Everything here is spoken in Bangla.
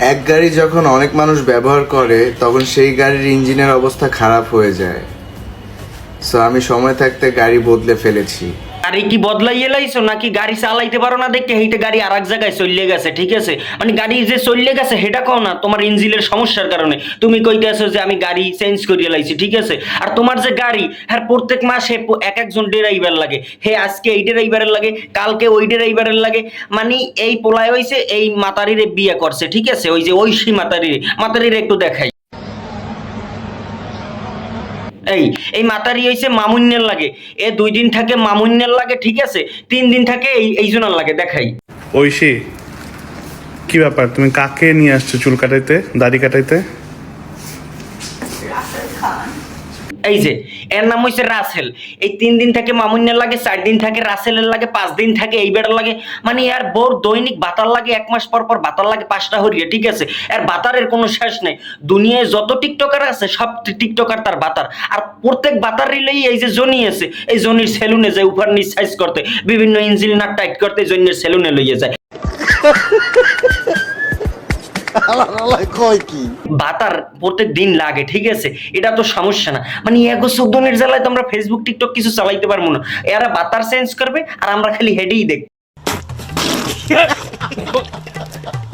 এক গাড়ি যখন অনেক মানুষ ব্যবহার করে, তখন সেই গাড়ির ইঞ্জিনের অবস্থা খারাপ হয়ে যায়। সো আমি সময় থাকতে গাড়ি বদলে ফেলেছি। গাড়ি কি বদলাইয়ে লাইছো নাকি গাড়ি চালাইতে পারো না দেখে এইটা গাড়ি আর এক জায়গায় চললে গেছে, ঠিক আছে? মানে গাড়ি যে চললে গেছে সেটা কও না, তোমার ইঞ্জিনের সমস্যার কারণে। তুমি কইতে আছো যে আমি গাড়ি চেঞ্জ করিয়ে লাইছি, ঠিক আছে? আর তোমার যে গাড়ি হ্যাঁ প্রত্যেক মাসে এক একজন ড্রাইভার লাগে। হে, আজকে এই ড্রাইভারের লাগে, কালকে ওই ড্রাইভারের লাগে। মানে এই পোলায় হইছে, এই মাতারিরে বিয়ে করছে, ঠিক আছে? ওই যে ঐশী মাতারিরে। মাতারিরে একটু দেখাই। এই এই মাতারি হইছে মামুন্যের লাগে। এ দুই দিন থাকে মামুন্যের লাগে ঠিক আছে? তিন দিন থাকে এই এই জনের লাগে দেখাই। ঐশী কি ব্যাপার? তুমি কাকে নিয়ে আসছো চুল কাটাইতে দাড়ি কাটাইতে? এই যে, এর নাম হইছে রাসেল। এই তিন দিন থাকে মামুন্যের লাগে, চার দিন থাকে রাসেলের লাগে, পাঁচ দিন থাকে এই বেড়ার লাগে। মানে আর বোর দৈনিক বাতার লাগে, এক মাস পর পর বাতার লাগে পাঁচটা হরিয়ে, ঠিক আছে? আর বাতারের কোনো শেষ নেই। দুনিয়ায় যত টিকটকার আছে, সব টিকটকার তার বাতার। আর প্রত্যেক বাতার রিলেই এই যে জনি আছে, এই জনির সেলুনে যায় উপর সাইজ করতে, বিভিন্ন ইঞ্জিন টাইট করতে জনির সেলুনে লইয়ে যায়। বাতার প্রত্যেক দিন লাগে ঠিক আছে? এটা তো সমস্যা না। মানে এগো মিনিট জ্বালায় তো আমরা ফেসবুক টিকটক কিছু চালাইতে পারব না। এরা বাতার চেঞ্জ করবে আর আমরা খালি হেডেই দেখ